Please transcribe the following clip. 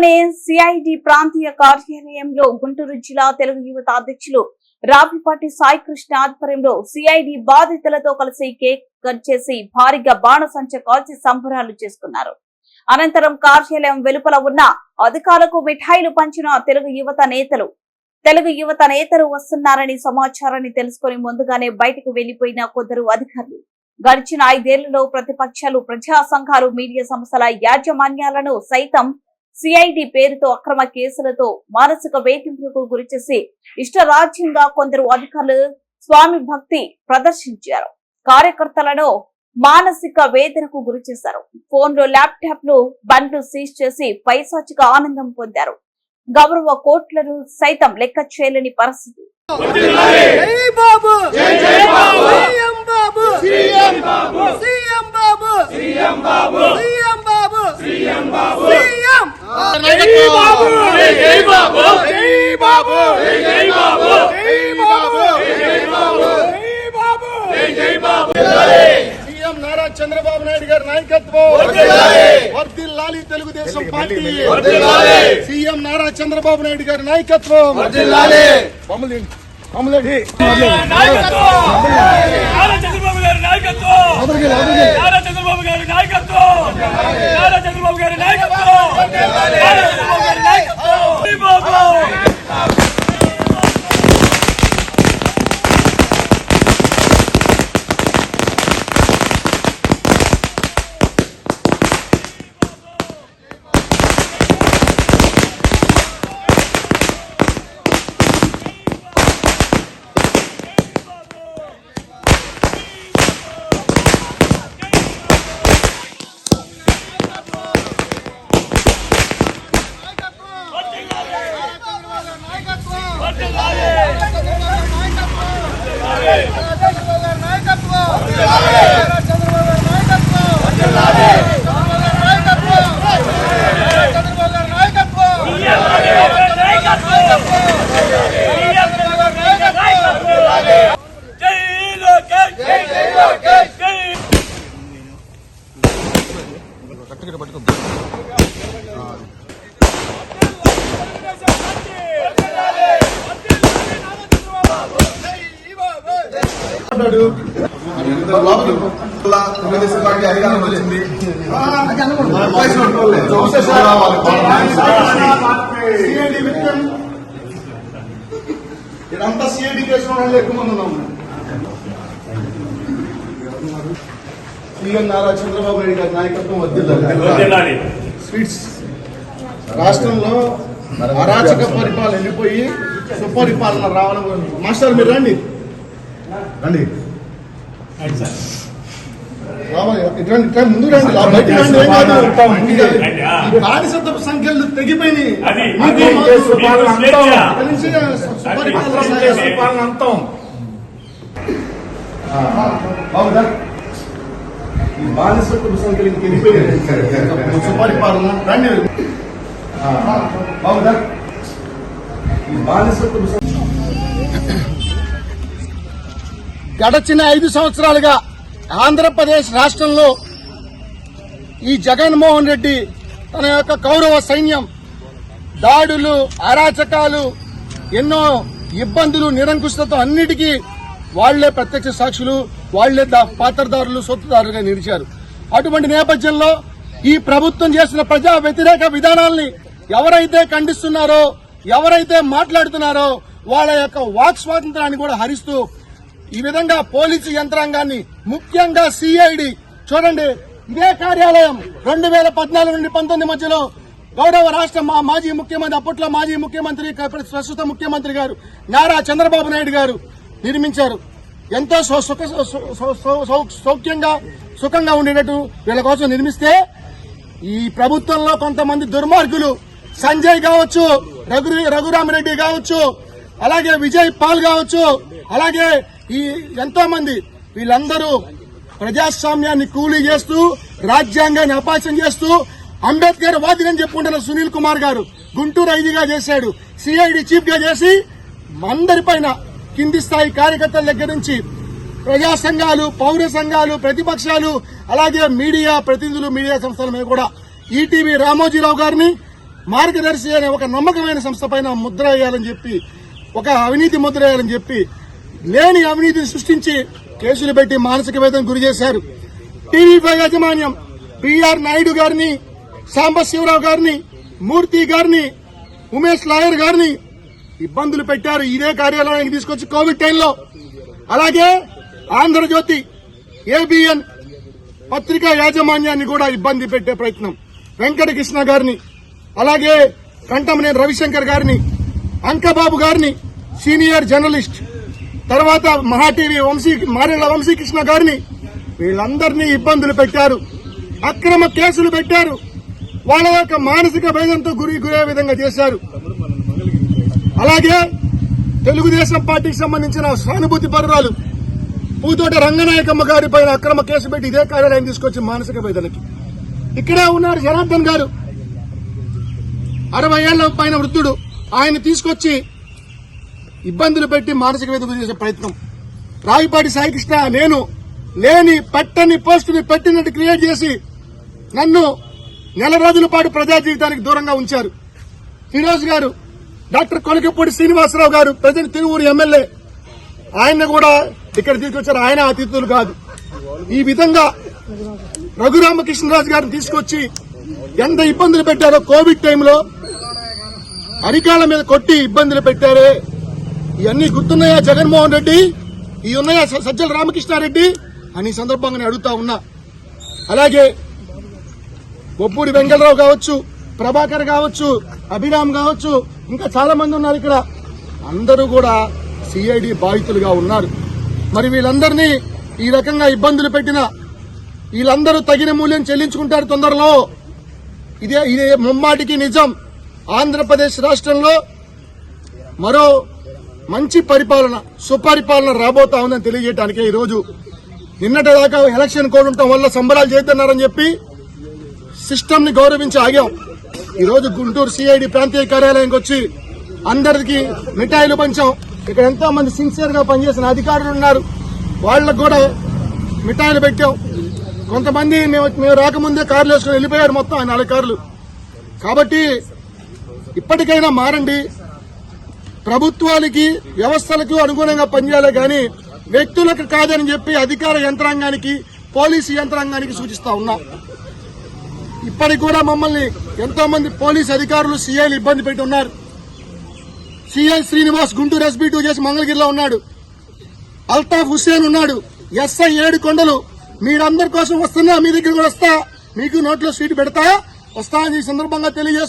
గుంటూరులోనే CID ప్రాంతీయ కార్యాలయంలో గుంటూరు జిల్లా తెలుగు యువత అధ్యక్షులు రావిపాటి సాయికృష్ణ ఆధ్వర్యంలో సిఐడి బాధితులతో కలిసి కేక్ కట్ చేసి భారీగా బాణసంచ కాల్చి సంబరాలు చేసుకున్నారు. అనంతరం కార్యాలయం వెలుపల ఉన్న అధికారులకు మిఠాయిలు పంచిన తెలుగు యువత నేతలు తెలుగు యువత నేతలు వస్తున్నారని సమాచారాన్ని తెలుసుకుని ముందుగానే బయటకు వెళ్ళిపోయిన కొందరు అధికారులు. గడిచిన ఐదేళ్ళలో ప్రతిపక్షాలు ప్రజా సంఘాలు మీడియా సంస్థల యాజమాన్యాలను సైతం సిఐడి పేరుతో అక్రమ కేసులతో మానసిక వేధింపులకు గురిచేసి ఇష్టరాజ్యంగా కొందరు అధికారులు స్వామి భక్తి ప్రదర్శించారు. కార్యకర్తలను మానసిక వేదనకు గురి చేశారు ఫోన్లు ల్యాప్టాప్లు బండ్లు సీజ్ చేసి పైశాచిక ఆనందం పొందారు. గౌరవ కోట్లను సైతం లెక్క చేయలేని పరిస్థితి. జై బాబు! జై జై బాబు! చంద్రబాబు నాయుడు గారి నాయకత్వం. తెలుగుదేశం పార్టీ. సీఎం నారా చంద్రబాబు నాయుడు గారి నాయకత్వం. నాయకత్వం. నారా చంద్రబాబు గారి నాయకత్వం. తెలుగుదేశం పార్టీ అధికారం వచ్చింది ఇదంతా సిఐడి కేసులో వాళ్ళు ఎక్కువ మంది ఉన్నాం. సీఎం నారా చంద్రబాబు నాయుడు గారి నాయకత్వం వదిలి స్వీట్స్. రాష్ట్రంలో అరాచక పరిపాలన వెళ్ళిపోయి సుపరిపాలన రావడం మాస్టర్ మీరు రండి. రండి. సంఖ్యలు తెగిపోయినాయి. బానిసత్వ సంఖ్యలు తెగిపోయినాయి సుపరిపాలన. రండి. బాగుందా ఈ బానిసత్వ గడచిన ఐదు సంవత్సరాలుగా ఆంధ్రప్రదేశ్ రాష్ట్రంలో ఈ జగన్మోహన్ రెడ్డి తన యొక్క కౌరవ సైన్యం దాడులు అరాచకాలు ఎన్నో ఇబ్బందులు నిరంకుశతో అన్నిటికీ వాళ్ళే ప్రత్యక్ష సాక్షులు. వాళ్ళే పాత్రదారులు సొత్తుదారులుగా నిలిచారు. అటువంటి నేపథ్యంలో ఈ ప్రభుత్వం చేసిన ప్రజా వ్యతిరేక విధానాల్ని ఎవరైతే ఖండిస్తున్నారో ఎవరైతే మాట్లాడుతున్నారో వాళ్ళ యొక్క వాక్ స్వాతంత్రాన్ని కూడా హరిస్తూ ఈ విధంగా పోలీసు యంత్రాంగాన్ని ముఖ్యంగా సిఐడి చూడండి ఇదే కార్యాలయం రెండు వేల పద్నాలుగు నుండి పంతొమ్మిది మధ్యలో గౌరవ రాష్ట్ర మా మాజీ ముఖ్యమంత్రి అప్పట్లో మాజీ ముఖ్యమంత్రి ప్రస్తుత ముఖ్యమంత్రి గారు నారా చంద్రబాబు నాయుడు గారు నిర్మించారు. ఎంతో సుఖ సో- సో- సౌఖ్యంగా సుఖంగా ఉండేటట్టు వీళ్ళ కోసం నిర్మిస్తే ఈ ప్రభుత్వంలో కొంతమంది దుర్మార్గులు సంజయ్ కావచ్చు రఘు రఘురామరెడ్డి కావచ్చు అలాగే విజయ్ పాల్ కావచ్చు అలాగే ఈ ఎంతో మంది వీళ్ళందరూ ప్రజాస్వామ్యాన్ని కూలీ చేస్తూ రాజ్యాంగాన్ని అపాసం చేస్తూ అంబేద్కర్ వాదినని చెప్పుకుంటున్న సునీల్ కుమార్ గారు గుంటూరు ఐదుగా చేశాడు సిఐడి చీఫ్గా చేసి అందరిపైన కింది స్థాయి కార్యకర్తల దగ్గర నుంచి ప్రజా సంఘాలు పౌర సంఘాలు ప్రతిపక్షాలు అలాగే మీడియా ప్రతినిధులు మీడియా సంస్థల మీద కూడా ఈటీవీ రామోజీరావు గారిని మార్గదర్శి అనే ఒక నమ్మకమైన సంస్థ పైన ముద్ర వేయాలని చెప్పి ఒక అవినీతి ముద్ర వేయాలని చెప్పి లేని అవినీతిని సృష్టించి కేసులు పెట్టి మానసిక వేదన గురి చేశారు. టీవీ ఫైవ్ యాజమాన్యం పిఆర్ నాయుడు గారిని సాంబశివరావు గారిని మూర్తి గారిని ఉమేష్ లాయర్ గారిని ఇబ్బందులు పెట్టారు ఇదే కార్యాలయానికి తీసుకొచ్చి కోవిడ్ టైంలో. అలాగే ఆంధ్రజ్యోతి ఏబిఎన్ పత్రికా యాజమాన్యాన్ని కూడా ఇబ్బంది పెట్టే ప్రయత్నం. వెంకటకృష్ణ గారిని అలాగే కంటమనేని రవిశంకర్ గారిని అంకబాబు గారిని సీనియర్ జర్నలిస్ట్ తర్వాత మహా టీవీ వంశీ మారెళ్ళ వంశీకృష్ణ గారిని వీళ్ళందరినీ ఇబ్బందులు పెట్టారు. అక్రమ కేసులు పెట్టారు. వాళ్ళ యొక్క మానసిక భేదంతో గురి గురే విధంగా చేశారు. అలాగే తెలుగుదేశం పార్టీకి సంబంధించిన సానుభూతి పరురాలు పూతోట రంగనాయకమ్మ గారి పైన అక్రమ కేసు పెట్టి ఇదే కార్యాలయం తీసుకొచ్చి మానసిక వేదనకి. ఇక్కడే ఉన్నారు జనార్దన్ గారు. అరవై ఏళ్ళ పైన వృద్ధుడు. ఆయన తీసుకొచ్చి ఇబ్బందులు పెట్టి మానసిక వేదన చేసే ప్రయత్నం. రావిపాటి సాయికృష్ణ నేను లేని పెట్టని పోస్టుని పెట్టినట్టు క్రియేట్ చేసి నన్ను నెల రోజుల పాటు ప్రజా జీవితానికి దూరంగా ఉంచారు. ఫిరోజ్ గారు డాక్టర్ కొనకపూడి శ్రీనివాసరావు గారు ప్రజెంట్ తిరువూరు ఎమ్మెల్యే. ఆయన కూడా ఇక్కడ తీసుకొచ్చారు. ఆయన అతిథులు కాదు. ఈ విధంగా రఘురామకృష్ణరాజు గారిని తీసుకొచ్చి ఎంత ఇబ్బందులు పెట్టారో కోవిడ్ టైంలో అరికాల మీద కొట్టి ఇబ్బందులు పెట్టారే. ఇవన్నీ గుర్తున్నాయా జగన్మోహన్ రెడ్డి? ఈ ఉన్నాయా సజ్జల రామకృష్ణారెడ్డి? అని సందర్భంగా నేను అడుగుతా ఉన్నా. అలాగే బొప్పూడి వెంకటరావు కావచ్చు ప్రభాకర్ కావచ్చు అభిరామ్ కావచ్చు ఇంకా చాలా మంది ఉన్నారు ఇక్కడ. అందరూ కూడా సిఐడి బాధితులుగా ఉన్నారు. మరి వీళ్ళందరినీ ఈ రకంగా ఇబ్బందులు పెట్టిన వీళ్ళందరూ తగిన మూల్యం చెల్లించుకుంటారు తొందరలో. ఇదే ఇదే ముమ్మాటికి నిజం. ఆంధ్రప్రదేశ్ రాష్ట్రంలో మరో మంచి పరిపాలన సుపరిపాలన రాబోతా ఉందని తెలియజేయడానికే ఈ రోజు నిన్నటి దాకా ఎలక్షన్ కోడ్ ఉండటం వల్ల సంబరాలు చేస్తున్నారని చెప్పి సిస్టమ్ని గౌరవించి ఆగాం. ఈరోజు గుంటూరు సిఐడి ప్రాంతీయ కార్యాలయంకి వచ్చి అందరికి మిఠాయిలు పంచాం. ఇక్కడ ఎంతో మంది సిన్సియర్గా పనిచేసిన అధికారులు ఉన్నారు. వాళ్ళకు కూడా మిఠాయిలు పెట్టాం. కొంతమంది మేము మేము రాకముందే కార్లు వేసుకుని వెళ్ళిపోయారు మొత్తం ఆ నాలుగు కార్లు. కాబట్టి ఇప్పటికైనా మారండి. ప్రభుత్వానికి వ్యవస్థలకు అనుగుణంగా పనిచేయాలి కానీ వ్యక్తులకు కాదని చెప్పి అధికార యంత్రాంగానికి పోలీసు యంత్రాంగానికి సూచిస్తా ఉన్నా. ఇప్పటికి కూడా మమ్మల్ని ఎంతో మంది పోలీస్ అధికారులు సీఐలు ఇబ్బంది పెట్టి ఉన్నారు CI Srinivas Guntur SB two చేసి మంగళగిరిలో ఉన్నాడు. అల్తాఫ్ హుస్సేన్ ఉన్నాడు. ఎస్ఐ ఏడు కొండలు. మీరందరి కోసం వస్తున్నా మీ దగ్గర కూడా వస్తా. మీకు నోట్లో సీటు పెడతా. వస్తా అని ఈ సందర్భంగా తెలియజేస్తా